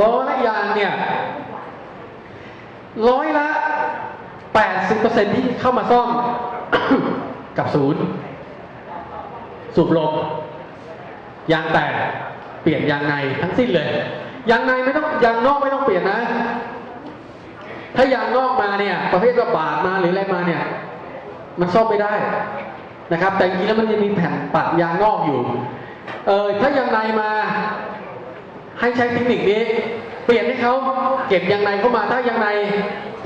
ล้อและยางเนี่ยร้อยละแปดสิบเปอร์เซ็นที่เข้ามาซ่อม กับศูนย์ สูบลมยางแตกเปลี่ยนยางในทั้งสิ้นเลย ยางในไม่ต้องยางนอกไม่ต้องเปลี่ยนนะ ถ้ายางนอกมาเนี่ย ประเภทว่าบาดมาหรืออะไรมาเนี่ย มันซ่อมไม่ได้นะครับ แต่จริงแล้วมันจะมีแผ่นปัดยางนอกอยู่ เออถ้ายางในมา ให้ใช้เทคนิคนี้ เปลี่ยนให้เขาเก็บยางในเข้ามาถ้ายางใน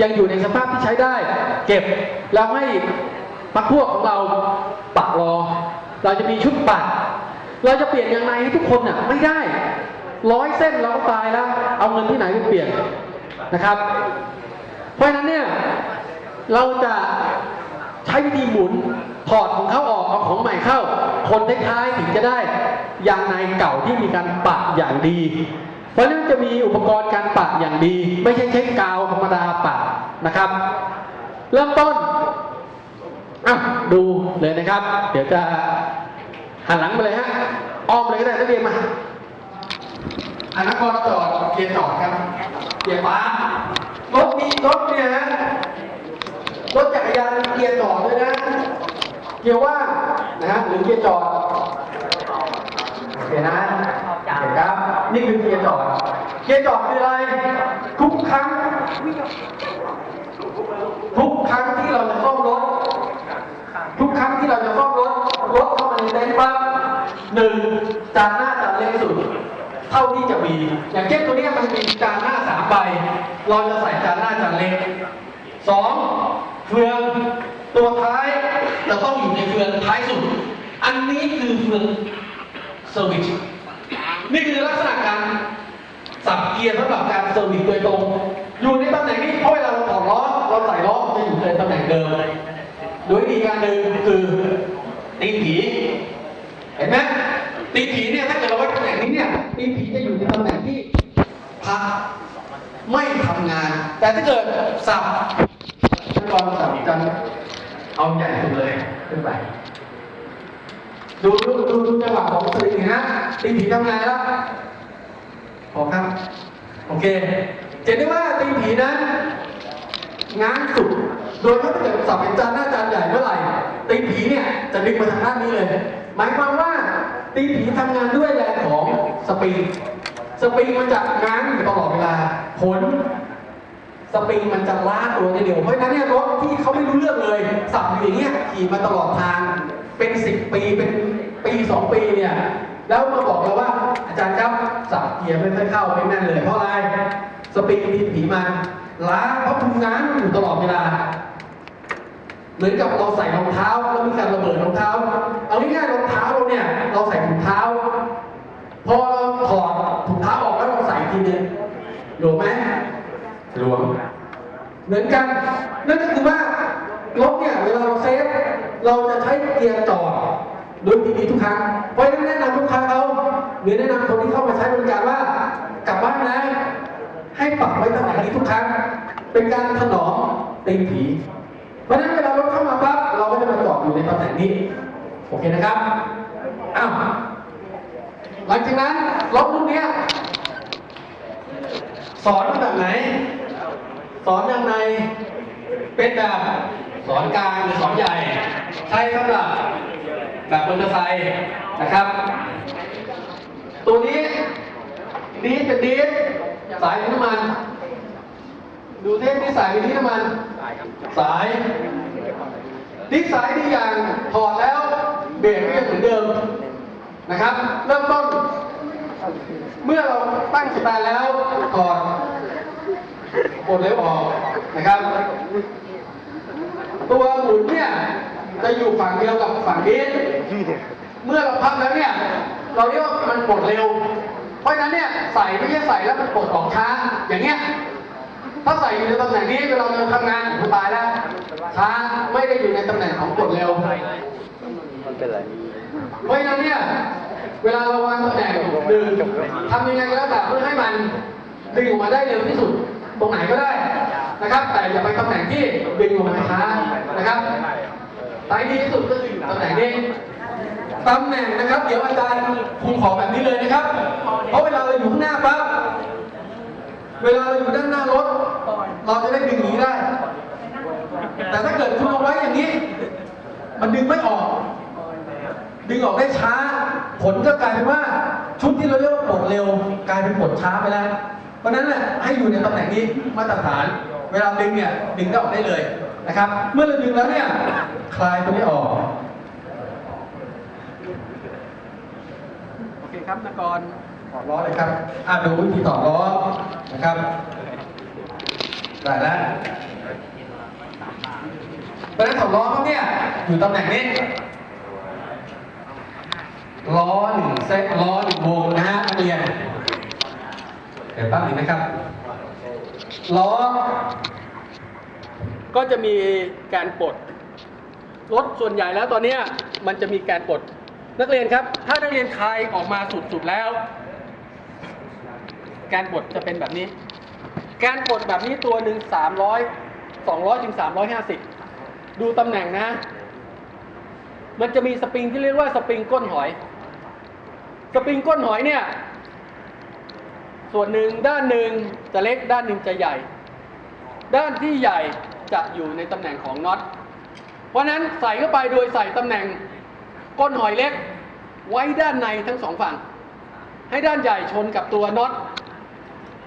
ยังอยู่ในสภาพที่ใช้ได้ เก็บแล้วให้พักพวกของเราปักรอ เราจะมีชุดปัดเราจะเปลี่ยนยางในให้ทุกคนน่ะไม่ได้ร้อยเส้นเราก็ตายแล้ว เอาเงินที่ไหนไปเปลี่ยนนะครับ เพราะฉะนั้นเนี่ยเราจะใช้วิธีหมุน ถอดของเขาออกเอาของใหม่เข้า คนท้ายๆถึงจะได้ยางในเก่าที่มีการปะอย่างดี เพราะฉะนั้นจะมีอุปกรณ์การปะอย่างดี ไม่ใช่ใช้กาวธรรมดาปะนะครับ เริ่มต้นอะดูเลยนะครับ เดี๋ยวจะหันหลังมาเลยฮะอ้อมเลยก็ได้นักเรียนมาอันนักกรจอดเกียร์จอดครับเกียร์ฟ้ารถมีรถเนี่ยฮะรถจักรยานมีเกียร์จอดด้วยนะ เกียร์ว่างนะฮะหรือเกียร์จอดโอเคนะโอเคครับ นี่คือเกียร์จอด เกียร์จอดคืออะไร ทุกครั้ง ทุกครั้งที่เราจะซ่อมรถ ทุกครั้งที่เราจะซ่อมรถ รถเข้ามาในเต็นท์ปั๊บหนึ่งจานหน้าจานเล็กสุด เท่าที่จะมี อย่างเช่นตัวนี้มันมีจานหน้าสามใบ เราจะใส่จานหน้าจานเล็กสองเฟืองตัวท้าย จะต้องอยู่ในเฟืองท้ายสุด อันนี้คือเฟืองเซอร์วิสนี่คือลักษณะการสับเกียร์สำหรับการเซอร์วิสโดยตรง อยู่ในตำแหน่งนี้เพราะเวลาเราถอดล้อเราใส่ล้อจะอยู่ในตำแหน่งเดิมโดยวิธีการหนึ่งคือตีนผี เห็นไหมตีนผีเนี่ยถ้าเกิดเราไว้ตำแหน่งนี้เนี่ยตีนผีจะอยู่ในตำแหน่งที่พักไม่ทำงาน แต่ถ้าเกิดสับขั้นตอนสับจะ เอาใหญ่สุดเลยขึ้นไป ดูดูดูดูจังหวะของสลิงนะตีผีทำไงแล้วพอครับ โอเคจะได้ว่าตีผีนั้นง้างสุด โดยถ้าเกิดสับเป็นจานหน้าจานใหญ่เมื่อไหร่ตีผีเนี่ยจะดึงมาทางด้านนี้เลย หมายความว่าตีผีทำงานด้วยแรงของสปริงสปริงมันจะง้างอยู่ตลอดเวลาผล สปริงมันจะลากตัวเดียวเพราะฉะนั้นเนี่ยรถที่เขาไม่รู้เรื่องเลยสับอยู่อย่างเงี้ยขี่มาตลอดทางเป็นสิบปีเป็นปีสองปีเนี่ยแล้วมาบอกเราว่าอาจารย์ครับสับเกียร์ไม่ค่อยเข้าไม่แม่นเลยเพราะอะไรสปริงมีผีมาล้าเพราะทำงานอยู่ตลอดเวลาเหมือนกับเราใส่รองเท้าแล้วมีการระเบิดรองเท้า เอาง่ายๆรองเท้าเราเนี่ย เราใส่ถุงเท้า พอถอดถุงเท้าออกแล้วเราใส่อีกทีนึงหลวมไหม หลวม เหมือนกัน นั่นก็คือว่ารถเนี่ยเวลาเราเซฟ เราจะใช้เกียร์จอดโดยดีๆทุกครั้ง เพราะฉะนั้นแนะนำลูกค้าเขาหรือแนะนำคนที่เข้ามาใช้บริการว่ากลับบ้านนะ ให้ปรับไว้ตำแหน่งนี้ทุกครั้ง เป็นการถนอมตีนผี เพราะฉะนั้นเวลารถเข้ามาปั๊บเราก็จะมาจอดอยู่ในตำแหน่งนี้ โอเคนะครับ อ้าวหลังจากนั้นรถรุ่นเนี้ยสอนมาแบบไหน สอนยังไงเป็นแบบสอนกลางหรือสอนใหญ่ ใช้สำหรับแบบมอเตอร์ไซค์นะครับ ตัวนี้ดีดเป็นดีดสายน้ำมัน ดูเทปที่สายเป็นที่น้ำมันสายดีดสายดีอย่างถอดแล้วเบรกก็ยังเหมือนเดิมนะครับ เริ่มต้น เมื่อเราตั้งสตาร์ทแล้วถอด กดเร็วออกนะครับ ตัวหมุนเนี่ยจะอยู่ฝั่งเดียวกับฝั่งนี้เมื่อเราพับแล้วเนี่ย เราเรียกว่ามันกดเร็ว เพราะฉะนั้นเนี่ยใส่ไม่ใช่ใส่แล้วมันกดออกช้าอย่างเงี้ยถ้าใส่อยู่ในตำแหน่งนี้เวลาเราทำงานมันตายแล้วช้าไม่ได้อยู่ในตำแหน่งของกดเร็วมันเป็นไรเพราะฉะนั้นเนี่ยเวลาเราวางตำแหน่งหนึ่งทำยังไงก็แล้วแต่เพื่อให้มันดึงออกมาได้เร็วที่สุด ตรงไหนก็ได้นะครับ แต่อย่าไปตำแหน่งที่ดึงออกมาช้านะครับท้ายดีที่สุดก็คือตำแหน่งนี้ตำแหน่งนะครับ เดี๋ยวอาจารย์ครูขอแบบนี้เลยนะครับ เพราะเวลาเราอยู่ข้างหน้าปั๊บเวลาเราอยู่ด้านหน้ารถ เราจะได้ดึงอย่างนี้ได้ แต่ถ้าเกิดคุณเอาไว้อย่างนี้ มันดึงไม่ออก ดึงออกได้ช้า ผลก็กลายเป็นว่า ชุดที่เราเรียกว่าปลดเร็ว กลายเป็นปลดช้าไปแล้ว เพราะฉะนั้นเนี่ยให้อยู่ในตำแหน่งนี้มาตรฐาน เวลาดึงเนี่ยดึงก็ออกได้เลยนะครับ เมื่อเราดึงแล้วเนี่ยคลายตัวนี้ออกโอเคครับนกรถอดล้อเลยครับอ่าดูวิธีถอดล้อนะครับได้แล้วเพราะฉะนั้นถอดล้อเขาเนี่ยอยู่ตำแหน่งนี้ล้อหนึ่งเซตล้อหนึ่งวงนะฮะนักเรียน เดี๋ยวแป๊บนึงนะครับล้อก็จะมีการปลดรถส่วนใหญ่แล้วตอนนี้มันจะมีการปลดนักเรียนครับ ถ้านักเรียนคลายออกมาสุดๆแล้ว การปลดจะเป็นแบบนี้ การปลดแบบนี้ตัวหนึ่งสามร้อยสองร้อยถึงสามร้อยห้าสิบดูตำแหน่งนะ มันจะมีสปริงที่เรียกว่าสปริงก้นหอย สปริงก้นหอยเนี่ย ส่วนหนึ่งด้านหนึ่งจะเล็กด้านหนึ่งจะใหญ่ ด้านที่ใหญ่จะอยู่ในตำแหน่งของน็อต เพราะฉะนั้นใส่เข้าไปโดยใส่ตำแหน่งก้นหอยเล็กไว้ด้านในทั้งสองฝั่ง ให้ด้านใหญ่ชนกับตัวน็อต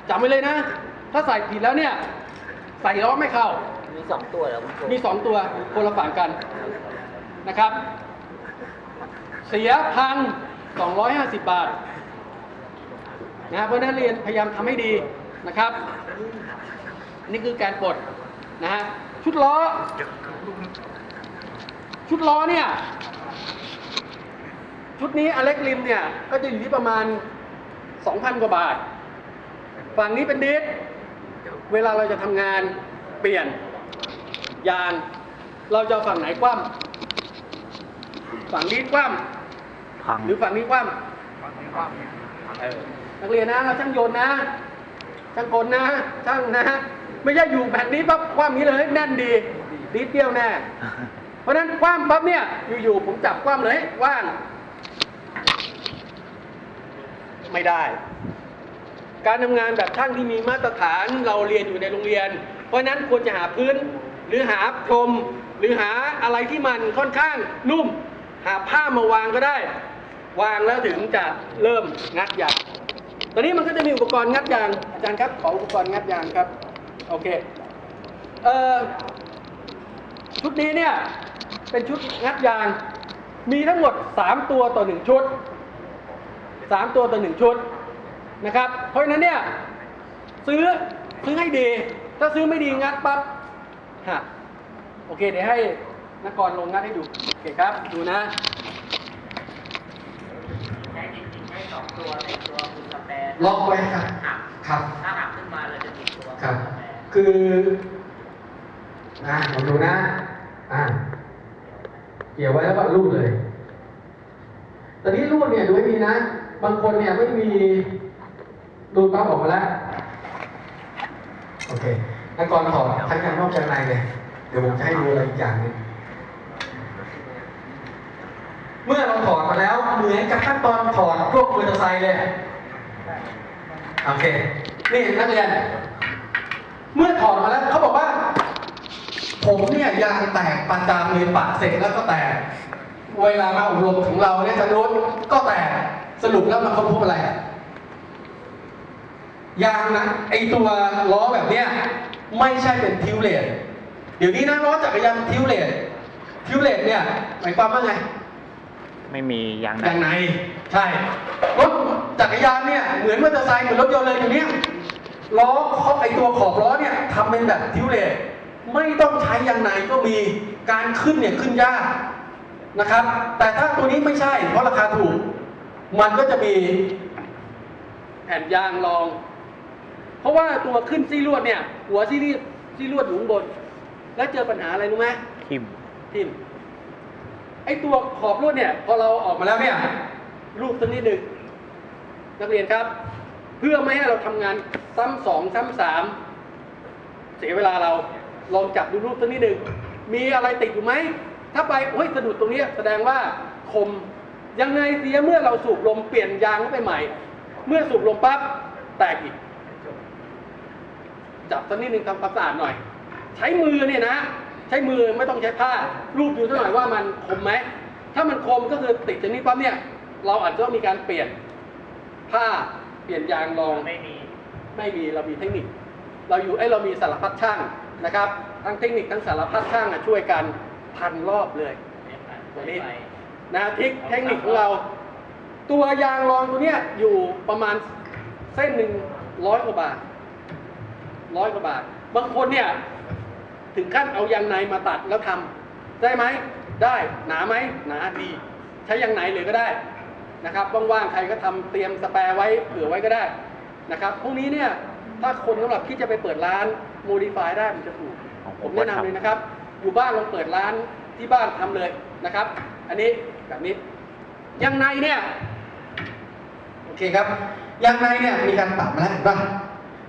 จำไว้เลยนะ ถ้าใส่ผิดแล้วเนี่ย ใส่ล้อไม่เข้า มีสองตัวเหรอคุณครูมีสองตัวคนละฝั่งกันนะครับ เสียพัง250 บาท นะครับเพราะฉะนั้นเรียนพยายามทำให้ดีนะครับ นี่คือการปลดนะฮะชุดล้อ ชุดล้อเนี่ย ชุดนี้อเล็กริมเนี่ย ก็จะอยู่ที่ประมาณ 2,000 กว่าบาท ฝั่งนี้เป็นดิสเวลาเราจะทำงานเปลี่ยน ยาง เราจะเอาฝั่งไหนคว่ำฝั่งนี้คว่ำพังหรือฝั่งนี้คว่ำเออ นักเรียนนะเราช่างโยนนะ ช่างกลนะ ช่างนะ ไม่ใช่อยู่แผ่นนี้ปั๊บคว่ำนี้เลยแน่นดีดีเดียวแน่ เพราะนั้นคว่ำปั๊บเนี่ยอยู่ๆผมจับคว่ำเลยว่าง ไม่ได้ การทำงานแบบช่างที่มีมาตรฐานเราเรียนอยู่ในโรงเรียน เพราะฉะนั้นควรจะหาพื้นหรือหาพรมหรือหาอะไรที่มันค่อนข้างนุ่ม หาผ้ามาวางก็ได้ วางแล้วถึงจะเริ่มงัดยาง ตอนนี้มันก็จะมีอุปกรณ์งัดยาง อาจารย์ครับขออุปกรณ์งัดยางครับ โอเคเอ่อชุดนี้เนี่ยเป็นชุดงัดยาง มีทั้งหมด 3 ตัวต่อ 1 ชุด 3 ตัวต่อ 1 ชุดนะครับ เพราะฉะนั้นเนี่ยซื้อซื้อให้ดี ถ้าซื้อไม่ดีงัดปั๊บหักโอเค เดี๋ยวให้นักกรลงงัดให้ดู โอเคครับ ดูนะใช้จริงๆใช้สองตัวในตัวคุณสแปนล็อกไว้ครับหักครับ ถ้าหักขึ้นมาเราจะติดตัวครับณสแปนคืออะลองดูนะ อะเกี่ยวไว้แล้วก็รูดเลย ตอนนี้รูดเนี่ยดูให้ดีนะ บางคนเนี่ยไม่มีรูดปั๊บออกมาแล้ว โอเคนักกรถอดทั้งในนอกจากในเลย เดี๋ยวผมจะให้ดูอะไรอีกอย่างหนึงเมื่อเราถอดมาแล้วเหมือนกับขั้นตอนถอดพวกมอเตอร์ไซค์เลย โอเค นี่นักเรียน เมื่อถอดมาแล้วเขาบอกว่า ผมเนี่ยยางแตกประจำเลยปะเสร็จแล้วก็แตก เวลามาอบรมของเราเนี่ยจะโน้นก็แตก สรุปแล้วมันเขาพบอะไร ยางนะไอตัวล้อแบบเนี้ยไม่ใช่เป็นทิวเลตเดี๋ยวนี้นะล้อจักรยานทิวเลตทิวเลตเนี่ยหมายความว่าไง ไม่มียางไหนอย่างไหนใช่ รถ จักรยานเนี่ยเหมือนมอเตอร์ไซค์เหมือนรถยนต์เลยอยู่เนี่ยล้อเขาไอตัวขอบล้อเนี่ยทำเป็นแบบทิวเลตไม่ต้องใช้ยางในก็มีการขึ้นเนี่ยขึ้นยากนะครับ แต่ถ้าตัวนี้ไม่ใช่เพราะราคาถูก มันก็จะมีแผ่นยางรอง เพราะว่าตัวขึ้นซี่ลวดเนี่ย หัวซี่รีซี่ลวดอยู่ข้างบน แล้วเจอปัญหาอะไรรู้ไหมทิมทิมไอตัวขอบลวดเนี่ย พอเราออกมาแล้วเนี่ยรูปสักนิดหนึ่ง นักเรียนครับ เพื่อไม่ให้เราทำงานซ้ำสองซ้ำสามเสียเวลาเราลองจับดูรูปสักนิดหนึ่งมีอะไรติดอยู่ไหม ถ้าไปโอ้ยสะดุดตรงนี้แสดงว่าคมยังไงเสียเมื่อเราสูบลมเปลี่ยนยางไปใหม่ เมื่อสูบลมปั๊บแตกอีก จับสักนิดนึงทำความสะอาดหน่อย ใช้มือเนี่ยนะ ใช้มือไม่ต้องใช้ผ้า รูปดูสักหน่อยว่ามันคมไหมถ้ามันคมก็คือติดจากนี้ปั๊บเนี่ย เราอาจจะต้องมีการเปลี่ยน ผ้าเปลี่ยนยางรองไม่มีไม่มีเรามีเทคนิค เราอยู่ไอ้ยเรามีสารพัดช่างนะครับ ทั้งเทคนิคทั้งสารพัดช่างอะช่วยกันพันรอบเลยตัวนี้นะทิคเทคนิคของเรา ตัวยางรองตัวเนี้ยอยู่ประมาณเส้นหนึ่งร้อยกว่าบาทร้อยกว่าบาท บางคนเนี่ยถึงขั้นเอายางในมาตัดแล้วทำได้ไหมได้หนาไหมหนาดี ใช้ยางไหนเลยก็ได้ นะครับว่างๆใครก็ทำเตรียมสแปร์ไว้เผื่อไว้ก็ได้นะครับพวกนี้เนี่ยถ้าคนสำหรับที่จะไปเปิดร้านโมดิฟายได้มันจะถูกของผผมมแนะนำเลยนะครับ อยู่บ้านลองเปิดร้านที่บ้านทำเลยนะครับ อันนี้แบบนี้ยางในเนี่ยโอเคครับยางในเนี่ยมีการปะมาแล้วเห็นป่ะ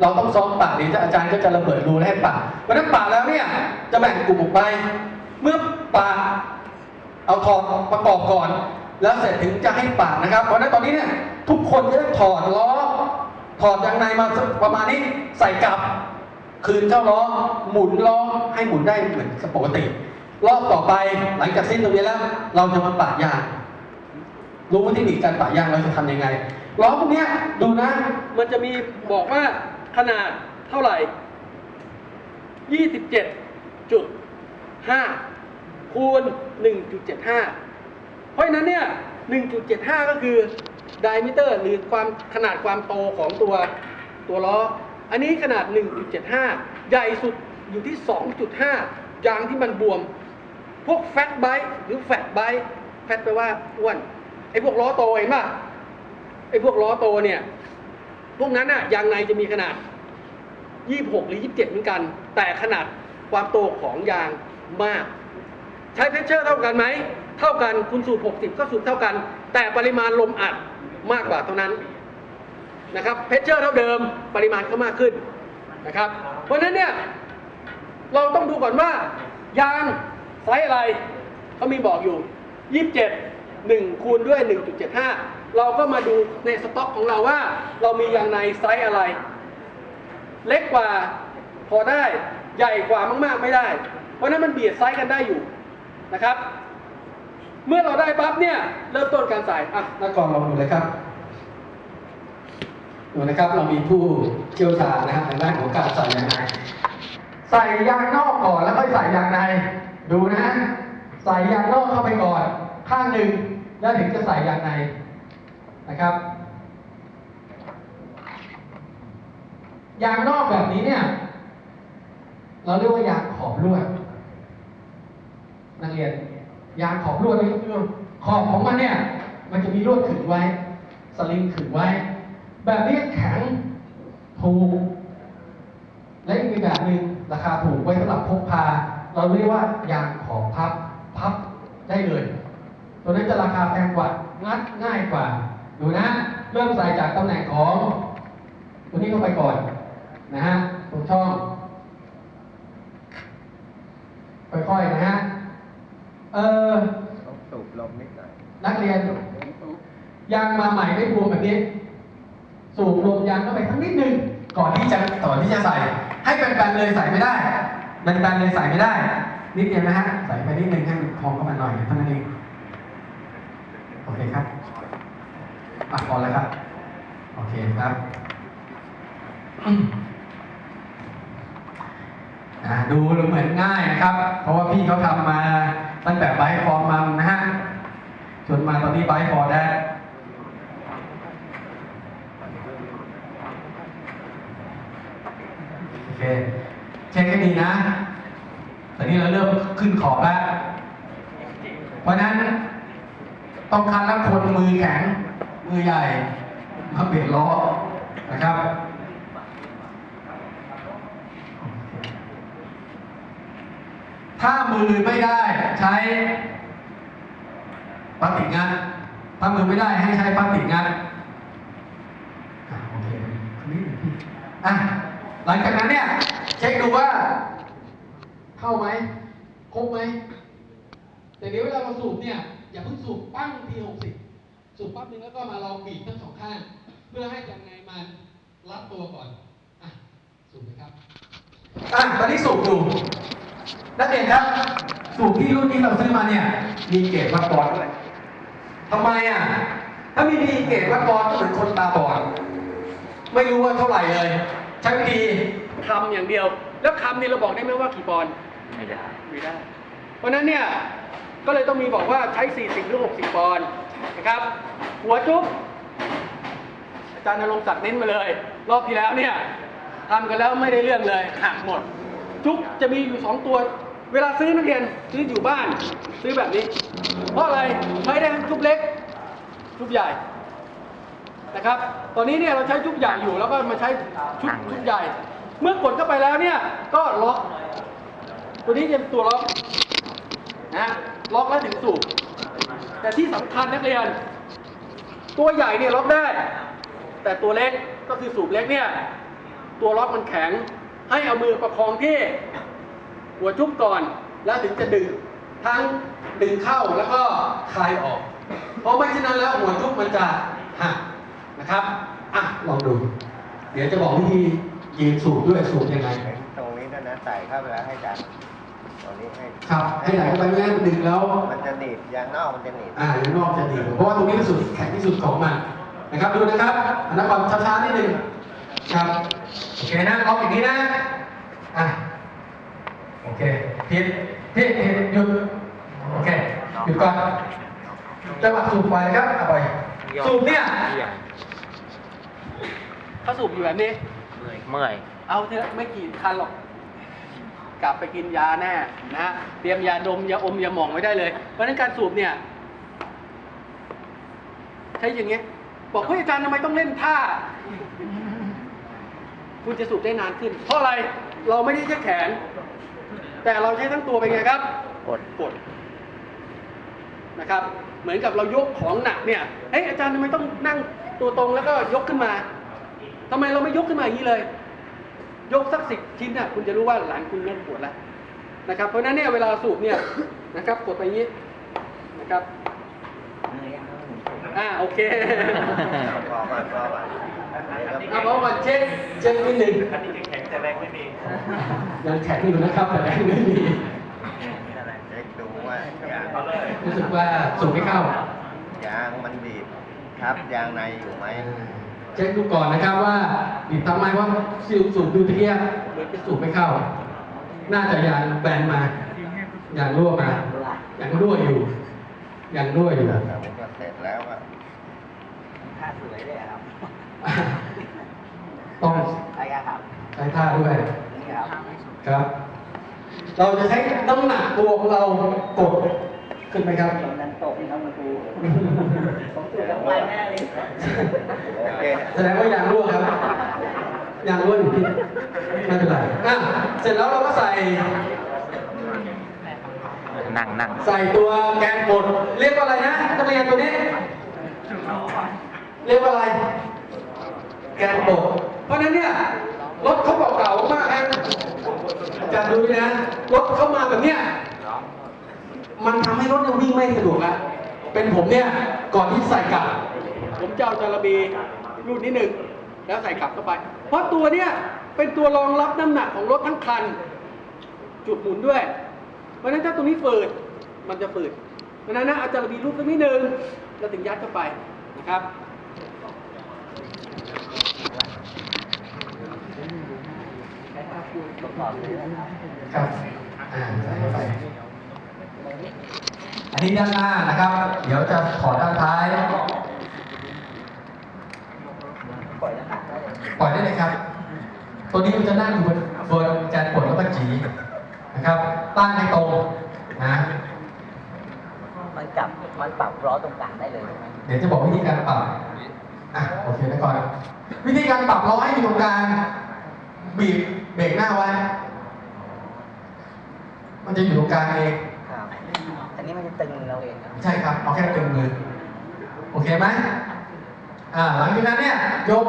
เราต้องซ้อมปะเดี๋ยวอาจารย์ก็จะระเบิดรูให้ปะวันนั้นปะแล้วเนี่ยจะแบ่งกลุ่มออกไป เมื่อปะเอาถอดประกอบก่อน แล้วเสร็จถึงจะให้ปะนะครับเพราะฉะนั้นตอนนี้เนี่ยทุกคนจะต้องถอดล้อ ถอดยางในมาประมาณนี้ใส่กลับ คืนเข้าล้อหมุนล้อให้หมุนได้เหมือนปกติ รอบต่อไปหลังจากสิ้นตรงนี้แล้ว เราจะมาปะยางรู้ว่าเทคนิคการปะยางเราจะทำยังไงล้อพวกนี้ดูนะ มันจะมีบอกว่าขนาดเท่าไหร่ 27.5 คูณ 1.75 เพราะฉะนั้นเนี่ย 1.75 ก็คือ diameter หรือความขนาดความโตของตัวตัวล้อ อันนี้ขนาด 1.75 ใหญ่สุดอยู่ที่ 2.5 ยางที่มันบวม พวกแฟตไบหรือแฟตไบแฟตแปลว่าอ้วน ไอ้พวกล้อโตเห็นป่ะ ไอ้พวกล้อโตเนี่ย พวกนั้นน่ะยางในจะมีขนาด 26 หรือ 27 เหมือนกัน แต่ขนาดความโตของยางมาก ใช้เพชเชอร์เท่ากันไหม เท่ากันคุณสูบ 60 ก็สูบเท่ากัน แต่ปริมาณลมอัดมากกว่าเท่านั้นนะครับเพชเชอร์เท่าเดิมปริมาณก็มากขึ้นนะครับ เพราะฉะนั้นเนี่ยเราต้องดูก่อนว่ายางไซส์อะไรเขามีบอกอยู่ 27 1 คูณด้วย 1.75 เราก็มาดูในสต็อกของเราว่า เรามียางในไซส์อะไร เล็กกว่าพอได้ใหญ่กว่ามากๆไม่ได้ เพราะฉะนั้นมันเบียดไซส์กันได้อยู่นะครับ เมื่อเราได้ปั๊บเนี่ยเริ่มต้นการใส่อะนักกองลองดูเลยครับดูนะครับเรามีผู้เชี่ยวชาญนะครับในด้านของการใส่ยางในใส่ยางนอกก่อนแล้วค่อยใส่ยางใน ดูนะ ใส่ยางนอกเข้าไปก่อน ข้างหนึ่งแล้วถึงจะใส่ยางในนะครับยางนอกแบบนี้เนี่ย เราเรียกว่ายางขอบลวดนักเรียน ยางขอบลวดนี่ขอบของมันเนี่ย มันจะมีลวดขึงไว้ สลิงขึงไว้ แบบนี้แข็งถูก และอีกแบบหนึ่งราคาถูกไว้สำหรับพกพา เราเรียกว่ายางขอบพับพับได้เลย ตัวนั้นจะราคาแพงกว่างัดง่ายกว่า ดูนะ เริ่มใส่จากตำแหน่งของ ตัวนี้เข้าไปก่อน นะฮะตรงช่องค่อยๆนะฮะ เออต้องสูบลมนิดหน่อยนักเรียน ยางมาใหม่ไม่บวมแบบนี้ สูบลมยางเข้าไปสักนิดนึงก่อนที่จะก่อนที่จะใส่ ให้เป็นแบนๆเลยใส่ไม่ได้แบนๆเลยใส่ไม่ได้ นิดเดียวนะฮะใส่ไปนิดนึงให้มันพองเข้ามาหน่อยเท่านั้นเองโอเคครับอะพอแล้วครับ โอเคครับอืมอ่าดูเหมือนง่ายนะครับ เพราะว่าพี่เขาทำมา ตั้งแต่ไบฟอร์มัมนะฮะจนมาตอนนี้ไบฟอร์ได้โอเคเช็คให้ดีนะตอนนี้เราเริ่มขึ้นขอบแล้ว เพราะนั้นต้องคัดแล้วคนมือแข็ง มือใหญ่มาเบรกล้อนะครับ ถ้ามือไม่ได้ใช้พลาสติกงัดถ้ามือไม่ได้ให้ใช้พลาสติกงัดโอเคนิดหนึ่งพี่อะหลังจากนั้นเนี่ยเช็คดูว่า เข้าไหมครบไหมแต่เดี๋ยวเวลาเราสูบเนี่ยอย่าเพิ่งสูบปั้งทีหกสิบสูบปั๊บนึงแล้วก็มาลองบีบทั้งสองข้าง เพื่อให้ยังไงมันรับตัวก่อนอะสูบเลยครับอะตอนนี้สูบดู นักเรียนครับสูบที่รุ่นที่เราซื้อมาเนี่ย มีเกรดวัดบอลด้วยทำไมอะ ถ้าไม่มีเกรดวัดบอลก็เหมือนคนตาบอดไม่รู้ว่าเท่าไหร่เลยใช้วิธีคำอย่างเดียว แล้วคำนี่เราบอกได้ไหมว่ากี่ปอนด์ไม่ได้ไม่ได้ เพราะนั้นเนี่ยก็เลยต้องมีบอกว่าใช้ 40 หรือ 60 ปอนด์นะครับ หัวจุ๊บอาจารย์นรงศักดิ์เน้นมาเลย รอบที่แล้วเนี่ยทำกันแล้วไม่ได้เรื่องเลยหักหมด จุ๊บจะมีอยู่ 2 ตัว เวลาซื้อนักเรียนซื้ออยู่บ้าน ซื้อแบบนี้ เพราะอะไรใช้ได้ทั้งจุ๊บเล็กจุ๊บใหญ่นะครับ ตอนนี้เนี่ยเราใช้จุ๊บใหญ่อยู่แล้วก็มาใช้ชุดจุ๊บใหญ่ เมื่อกดเข้าไปแล้วเนี่ยก็ล็อก ตัวนี้เป็นตัวล็อกนะล็อกแล้วถึงสูบแต่ที่สำคัญนักเรียน ตัวใหญ่เนี่ยล็อกได้ แต่ตัวเล็กก็คือสูบเล็กเนี่ยตัวล็อกมันแข็ง ให้เอามือประคองที่หัวจุ๊บก่อน แล้วถึงจะดึง ทั้งดึงเข้าแล้วก็คลายออก เพราะไม่เช่นนั้นแล้วหัวจุ๊บมันจะหักนะครับอะลองดู เดี๋ยวจะบอกวิธียืนสูบด้วยสูบยังไงตรงนี้ด้วยนะใส่เข้าไปแล้วให้จับตรงนี้ให้ครับให้ไหลเข้าไปไม่งั้นดึงแล้ว มันจะหนีบยางนอกมันจะหนีบอ่าอยู่นอกจะดีเพราะว่าตรงนี้เป็นสุดแข็งที่สุดของมันนะครับดูนะครับอันนั้นความช้าๆนิดนึง ครับโอเคนะล็อกอย่างนี้นะอะโอเคผิดผิดผิดหยุดโอเคหยุดก่อนจังหวะสูบไปนะครับเอาไปสูบเนี่ยถ้าสูบอยู่แบบนี้เมื่อยเอาเถอะไม่กี่คันหรอก กลับไปกินยาแน่นะฮะเตรียมยาดมยาอมยาหม่องไว้ได้เลย เพราะฉะนั้นการสูบเนี่ยใช้อย่างเงี้ยบอกเฮ้ยอาจารย์ทำไมต้องเล่นท่า คุณจะสูบได้นานขึ้น เพราะอะไรเราไม่ได้ใช้แขน แต่เราใช้ทั้งตัวเป็นไงครับ กดกดนะครับ เหมือนกับเรายกของหนักเนี่ยเฮ้ยอาจารย์ทำไมต้องนั่งตัวตรงแล้วก็ยกขึ้นมาทำไมเราไม่ยกขึ้นมาอย่างนี้เลย ยกสักสิบชิ้นน่ะคุณจะรู้ว่าหลังคุณเริ่มปวดแล้วนะครับ เพราะฉะนั้นเนี่ยเวลาสูบเนี่ยนะครับ กดไปอย่างนี้นะครับอ่าโอเค พอก่อนพอก่อนนี่ครับเอาเพราะมันเช็คเช็คนิดหนึ่งอันนี้แข็งแต่แรงไม่มียังแข็งอยู่นะครับแต่แรงไม่มีเช็คดูว่ายางเอาเลยรู้สึกว่าสูบไม่เข้ายางมันบีบทับยางในอยู่ไหมเช็คดูก่อนนะครับว่าบีบทำไมว่าสูบสูบดูตะเกียบเหมือนจะสูบไม่เข้า น่าจะยางแบนมา ยางรั่วมายางรั่วอยู่ยางรั่วอยู่แต่มันก็เสร็จแล้วอะท่าสวยเลยครับ ต้องใช่ครับใช้ท่าด้วยนี่ครับครับ เราจะใช้น้ำหนักตัวของเรากดขึ้นไหมครับตอนนั้นตกครับคุณครูผมสูดทั้งวันแน่เลยโอเคแสดงว่ายางรั่วครับยางรั่วอยู่ที่ไม่เป็นไรอะเสร็จแล้วเราก็ใส่นั่งนั่งใส่ตัวแกนกดเรียกว่าอะไรนะนักเรียนตัวนี้ เรียกว่าอะไร แกนกดเพ ราะนั้นเนี่ยรถเขาเก่าๆมากนะอาจารย์ดูนี่นะรถเข้ามาแบบเนี้ยมันทำให้รถเนี่ยวิ่งไม่สะดวกแล้วเป็นผมเนี่ยก่อนที่ใส่กลับ ผมจะเอาจาระบีรูดนิดหนึ่งแล้วใส่กลับเข้าไป เพราะตัวเนี้ยเป็นตัวรองรับน้ำหนักของรถทั้งคัน จุดหมุนด้วย เพราะฉะนั้นถ้าตรงนี้ฝืดมันจะฝืดเพราะนั้นนะอาจาระบีรูดสักนิดหนึ่งแล้วถึงยัดเข้าไปนะครับ ครับอ่าใส่เข้าไปอันนี้ด้านหน้านะครับ เดี๋ยวจะถอดด้านท้าย ปล่อยได้เลยครับ ตัวนี้มันจะนั่งอยู่บนบนแกนกดแล้วก็จีนะครับ ตั้งให้ตรงนะมันจับมันปรับล้อตรงกลางได้เลยใช่ไหมเดี๋ยวจะบอกวิธีการปรับอะโอเคนะก่อน วิธีการปรับล้อให้อยู่ตรงกลางบีบ เบรกหน้าไว้ มันจะอยู่ตรงกลางเองครับอันนี้มันจะตึงเราเองนะใช่ครับ เอาแค่ตึงมือโอเคไหมอ่าหลังจากนั้นเนี่ยยก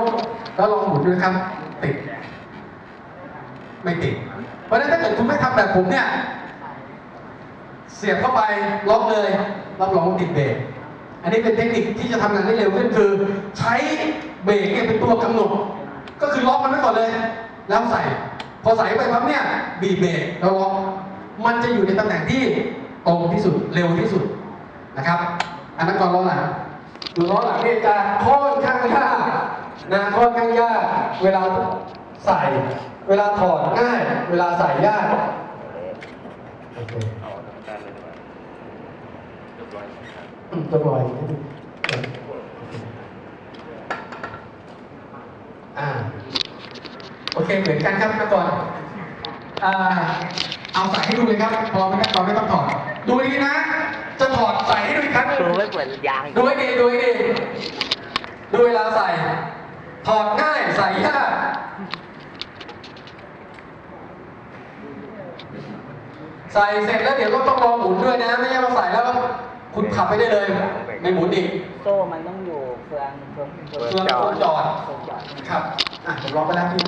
แล้วลองหมุนดูนะครับ ติด ไม่ติด เพราะฉะนั้นถ้าเกิดคุณไม่ทำแบบผมเนี่ย เสียบเข้าไปล็อกเลยรับรองว่าติดเบรกอันนี้เป็นเทคนิคที่จะทำงานได้เร็วขึ้นคือ ใช้เบรกเนี่ยเป็นตัวกำหนด ก็คือล็อกมันไว้ก่อนเลย แล้วใส่ พอใส่ไปปั๊บเนี่ยบีบเบรกแล้วล็อกมันจะอยู่ในตำแหน่งที่ตรงที่สุดเร็วที่สุดนะครับ อันนั้นก่อนล้อหลังดูล้อหลังเนี่ยจะค่อนข้างยากนะค่อนข้างยากเวลาใส่ เวลาถอดง่าย เวลาใส่ยากโอเคอืมตัวลอยอ่า โอเคเหมือนกันครับนะก่อนอ่าเอาใส่ให้ดูเลยครับ พอไหมครับพอไม่ต้องถอด ดูดีนะ จะถอดใส่ให้ดูอีกครั้งหนึ่งดูไม่เหมือนยางดูให้ดีดูให้ดีดูเวลาใส่ ถอดง่ายใส่ยากใส่เสร็จแล้วเดี๋ยวก็ต้องรอหมุนด้วยนะ ไม่ใช่ว่าใส่แล้วคุณขับไปได้เลยไม่หมุนอีกโซ่มันต้องอยู่เฟืองเฟืองเฟืองโคจรเฟืองจอดครับอะผมลองไปแล้วพี่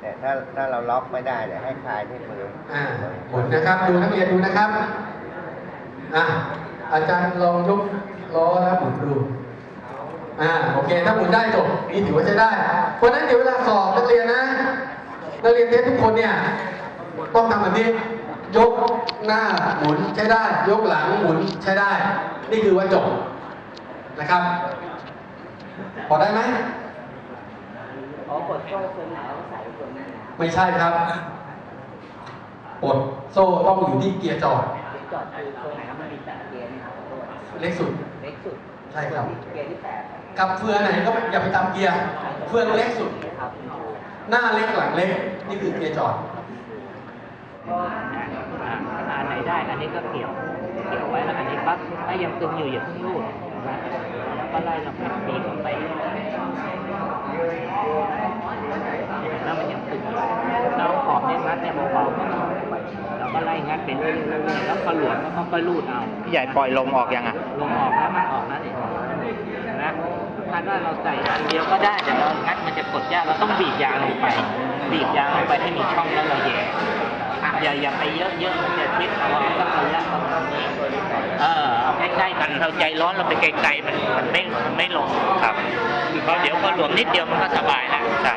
แต่ ถ้าถ้าเราล็อกไม่ได้เดี๋ยวให้คลายที่มืออ่าหมุนนะครับ ดูนักเรียนดูนะครับอะอาจารย์ลองยกล้อแล้วหมุนดูอ่าโอเค ถ้าหมุนได้จบนี่ถือว่าใช้ได้ เพราะฉะนั้นเดี๋ยวเวลาสอบนักเรียนนะนักเรียนเทสทุกคนเนี่ยต้องทำแบบนี้ยกหน้าหมุนใช้ได้ ยกหลังหมุนใช้ได้ นี่คือว่าจบนะครับ พอได้ไหม อ๋อกดโซ่เฟืองไหนแล้วก็ใส่เฟืองนั้นนะไม่ใช่ครับปลดโซ่ต้องอยู่ที่เกียร์จอดเฟืองจอดคือเฟืองไหนแล้วมันมีแต่เกียร์นี่ครับตัวเล็กสุด เล็กสุดใช่ครับ เกียร์ที่แปดกับเฟืองไหนก็อย่าไปตามเกียร์ เฟืองเล็กสุด ครับคุณครูหน้าเล็กหลังเล็ก นี่คือเกียร์จอดอันไหนได้ อันนี้ก็เกี่ยว เกี่ยวไว้แล้วอันนี้ปั๊บถ้ายังตึงอยู่อย่าเพิ่งรูดนะแล้วก็ไล่ลงไปบีบลงไป แล้วมันยังตึงอยู่แล้วขอบเนี่ยงัดเนี่ยเบาๆก็แล้วก็ไล่งัดไปเรื่อยๆแล้วก็หลวมแล้วก็ค่อยรูดเอาพี่ใหญ่ปล่อยลมออกยังอะลงออกแล้วมันออกแล้วนี่นะคาดว่าเราใส่อันเดียวก็ได้แต่เรางัดมันจะกดยากเราต้องบีบยางลงไป บีบยางลงไปให้มีช่องแล้วเราแหย่อะอย่าอย่าไปเยอะเยอะมันจะชิดเอาเอาสักระยะประมาณนี้เออเอาใกล้ๆกันเราใจร้อนเราไปไกลๆมันมันไม่มันไม่ลงครับเพราะเดี๋ยวพอหลวมนิดเดียวมันก็สบายแล้วใช่